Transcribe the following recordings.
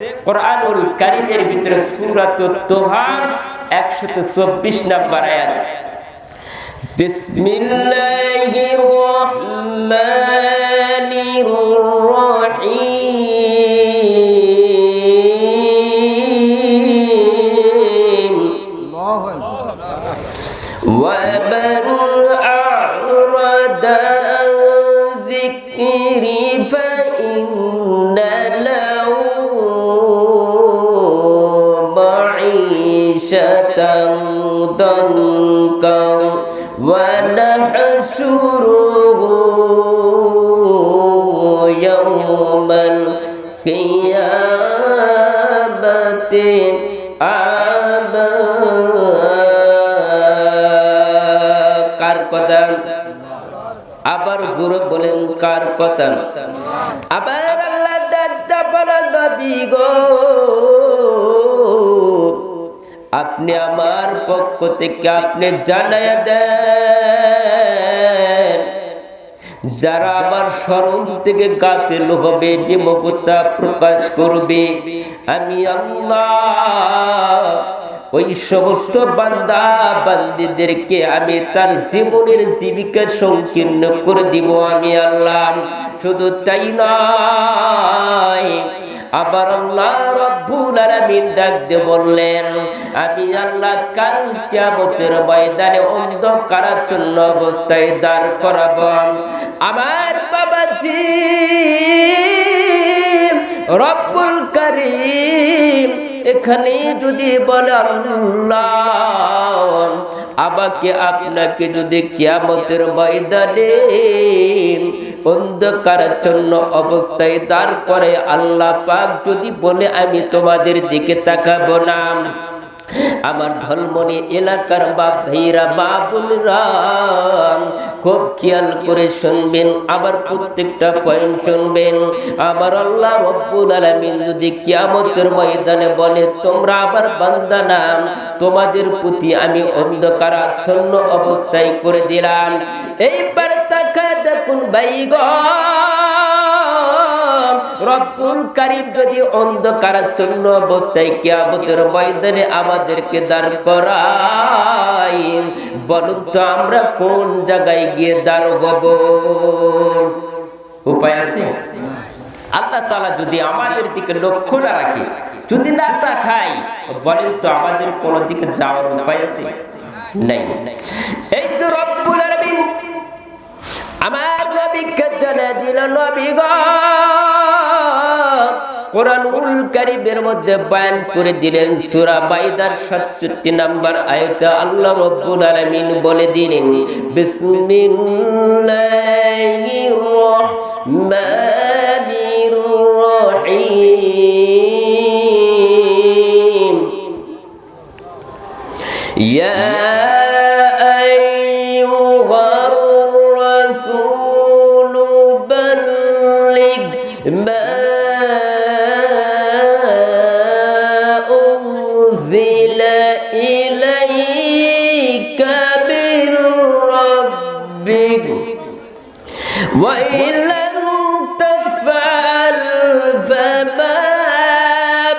কোরআনুল কারিমের ভিতরে সুরাত তোহার একশত চব্বিশ নাম্বার আয়াত। বিসমিল্লাহির রহমানির রহিম। কার কথা আবার জোরে বলেন, কার কথা আবার আল্লাহ বলেন, নবী আপনি আমার পক্ষ থেকে আপনি জানায় দেন। যারা আমার স্মরণ থেকে গাফেল হবে, বিমুখতা প্রকাশ করবে। আমি আল্লাহ ওই সমস্ত বান্দা, বান্দিদেরকে আমি তার জীবনের জীবিকা সংকীর্ণ করে দিব। আমি আল্লাহ, শুধু তাই নয় আবার আল্লাহ রব্বুল আলামিন ডাক দিয়ে বললেন, আমি আল্লাহ কাল কিয়ামতের ময়দানে অন্ধকারাচ্ছন্ন অবস্থায় দাঁড় করাবো। আমার বাবাজি, রব্বুল করিম, এখানে যদি বলে আল্লাহ, আমাকে আপনাকে যদি কিয়ামতের ময়দানে অন্ধকারাচ্ছন্ন অবস্থায় দাঁড় করে আল্লাহ পাক যদি বলে, আমি তোমাদের দিকে তাকাবো না। আমার ধর্মনি এলাকার বাপ ভাইরা, মা বোনরা খুব খেয়াল করে শুনবেন, আবার প্রত্যেকটা পয়েন্ট শুনবেন। আমার আল্লাহ রব্বুল আলামিন যদি কিয়ামতের ময়দানে বলে, তোমরা আবার বান্দা নাম তোমাদের প্রতি আমি অন্ধকার আচ্ছন্ন অবস্থায় করে দিলাম। এইবার বাইগ কারিম যদি অন্ধকারাচ্ছন্ন অবস্থায় কিয়ামতের ময়দানে আমাদেরকে দাঁড় করাই বলুন তো আমরা কোন জায়গায় গিয়ে দাঁড় উপায় আছে? আল্লাহ তালা যদি আমাদের দিকে লক্ষ্য না রাখে, যদি না তাকাই বলেন তো আমাদের কোন দিকে যাওয়ার উপায় আছে? নাই। এই তো রব্বুল আমার নবীকে জানা মধ্যে বয়ান করে দিলেন সূরা বাইদার 67 নাম্বার আয়াতে আল্লাহ রাব্বুল আলামিন বলে দিলেন, বিসমিল্লাহির ما أنزل إليك من ربك وإن لم تفعل فما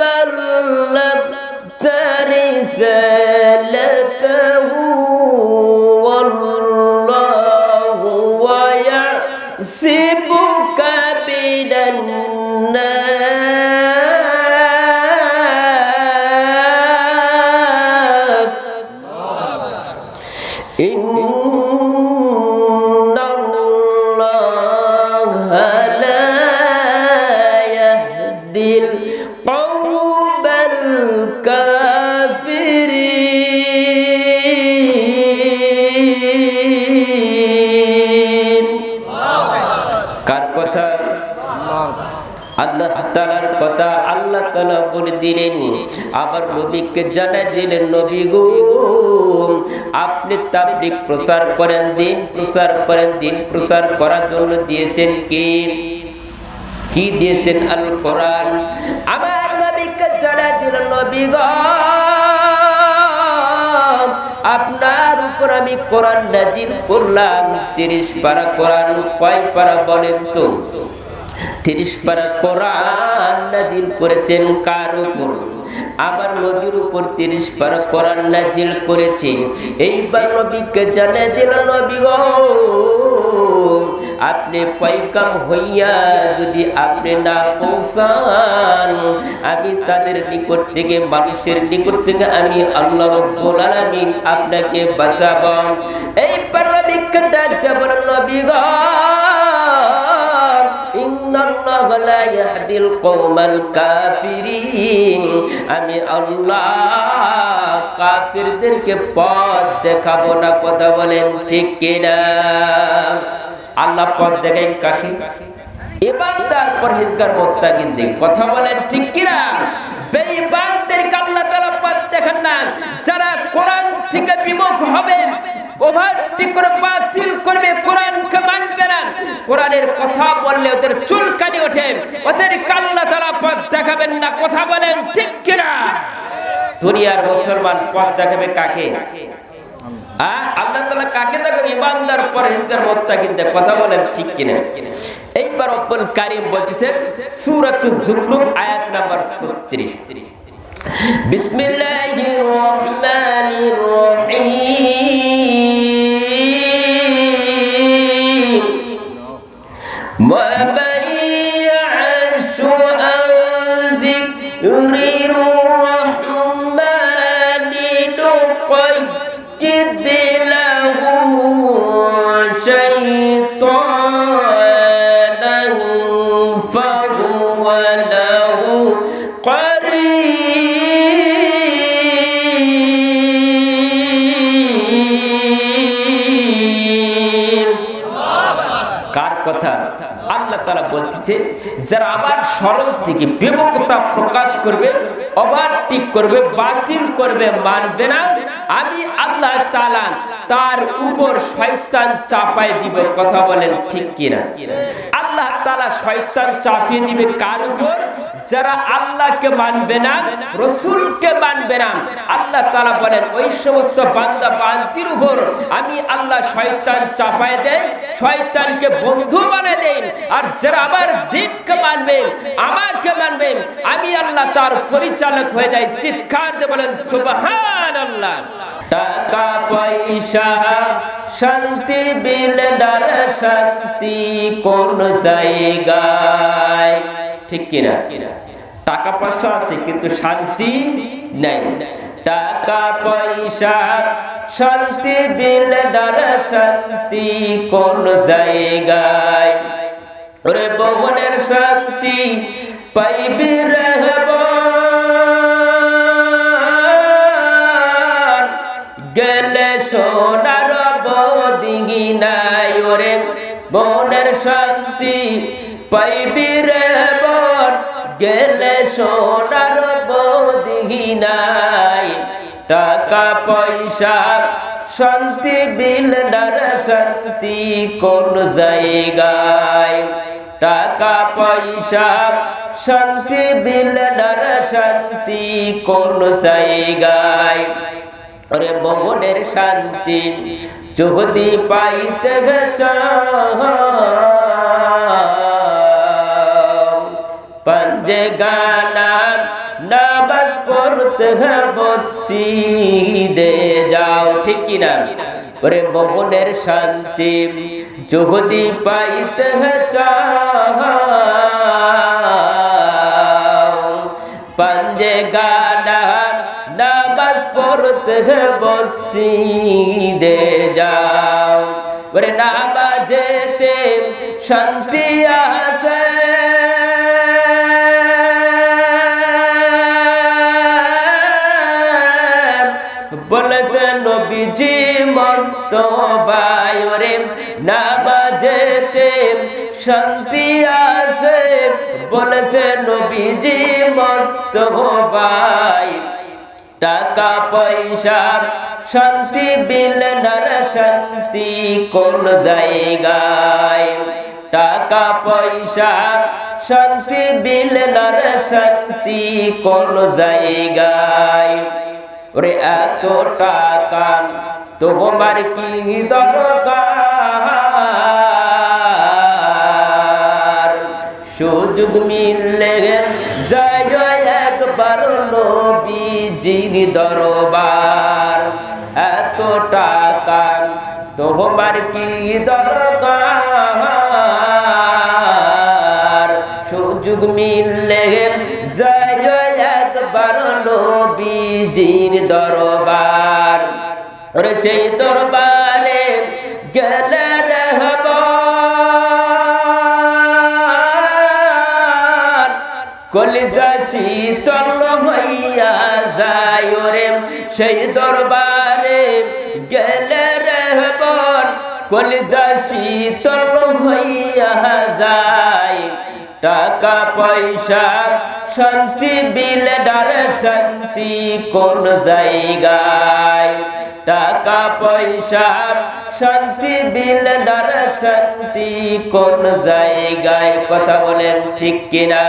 بلغت رسالته আল্লাহ তালার কথা আল্লাহ তালা বলে দিলেন। আবার নবীকে জানা দিলেন, নবী গো, আপনি তাবলিক প্রচার করেন, দিন প্রচার করেন, দিন প্রচার করার জন্য দিয়েছেন কি? কি দিয়েছেন আল কোরআন? আমার নবীকে জানা দিলেন, নবী গো, আপনার উপর আমি কোরআন নাজিল করলাম, তিরিশ পারা কোরআন কয় পারা বলেন তো? তিরিশ পারা কোরআন নাজিল করেছেন কার উপর? আমার নবীর উপর তিরিশ পারা কোরআন নাজিল করেছে। এইবার নবীকে জানে দিল, নবী আপনি পয়কাম হইয়া যদি আপনি না পৌঁছান, আমি তাদের নিকট থেকে, মানুষের নিকট থেকে আমি আল্লাহ রব্বুল আপনাকে বাঁচাব। নবীকে ডাক দেব নবী গো আমি আল্লাহ কাফিরদেরকে পথ দেখাবো না কথা বলেন ঠিক কিনা আল্লাহ পথ দেখাই কাকে। ইবাদত পরহেজগার মুত্তাকিনদের কথা বলেন ঠিক কিনা। পথ দেখান না। যারা কোরআন থেকে বিমুখ হবে ওভারটেক করে বাতিল করবে কোরআনকে মানবে না কোরআনের কথা বললে ওদের চুলকানি ওঠে। ওদের আল্লাহ তাআলা পথ দেখাবেন না, কথা বলেন ঠিক কিনা? দুনিয়ার মুসলমান পথ দেখাবে কাকে? আ- আল্লাহ তাআলা কাকে দেখাবে ইমানদার, পরহেজগার মুত্তাকিনদের কথা বলেন ঠিক কিনা? এইবার রব্বুল কারীম বলতেছেন সূরাতুজ জুখরুফ আয়াত নাম্বার 36 বিসমিল্লাহির রহমানির রহিম। কার কথা? আল্লাহ তালা বলতেছে, যারা আবার সরল থেকে বিমুখতা প্রকাশ করবে ওভারটেক করবে, বাতিল করবে, মানবে না, আমি আল্লাহ তালা তার উপর শয়তান চাপায় দিব। কথা বলেন ঠিক কিনা? আল্লাহ তালা শয়তান চাপিয়ে দিবে কার উপর? যারা আল্লাহকে মানবে না, রসুলকে মানবে না। আল্লাহ তালা বলেন, ওই সমস্ত বান্দা বান্তির উপর আমি আল্লাহ শয়তান চাপায় দেয় শয়তানকে বন্ধু বানিয়ে দেন আর যারা আমার দিনকে মানবে, আমাকে মানবে, আমি আল্লাহ তার পরিচালক হয়ে যাই। চিৎকার বলেন সুবহান আল্লাহ টাকা, পয়সা শান্তি বিল ডার শান্তি কোন জায়গায়? ঠিক কিনা? টাকা পয়সা আছে, কিন্তু শান্তি নাই। টাকা পয়সা, শান্তি বিল ডার শান্তি কোন জায়গায়? ওরে ভবনের শান্তি পাইবি রহব গেলে সোনার নাই ওরে বনের শান্তি পাইবি রে বন। গেলে সোনার নাই টাকা, পয়সা, শান্তি, বিল নার শান্তি কোন জায়গায়? টাকা, পয়সা, শান্তি, বিল নার শান্তি কোন জায়গায়? মনের শান্তি যদি পাইতে পঞ্জে গানা নামাজ পড়তে দে যাও, ঠিক কিনা ওরে মনের শান্তি যদি পাইতে পঞ্জে পড়তে বসি দে যাও ওরে নামাজেতে শান্তি আসে বলেছে নবীজি, মস্ত ওরে নামাজেতে শান্তি আছে। বলেছে নবীজি, মস্ত ভাই টাকা, পয়সা, শান্তি, বিল নার শান্তি কোন জায়গায়? টাকা, পয়সা, শান্তি, বিল নার শান্তি কোন জায়গায়? ওরে এত টাকা তোমার কি দরকার? সুযোগ মিললে যায় একবার নবীজির দরবার। এত টাকা তোমার কি দরকার? সুযোগ মিললে যায় একবার নবীজির দরবার। সেই দরবারে গেলে কলিজা শীতল হইয়া যায় ওরে, সেই দরবারে গেলে রহমান কলিজা শীতল হইয়া যায়, টাকা পয়সা, শান্তি বিল ডার শান্তি কোন জায়গায়? টাকা পয়সা শান্তি বিল ডার শান্তি কোন জায়গায় কথা বলেন ঠিক কিনা?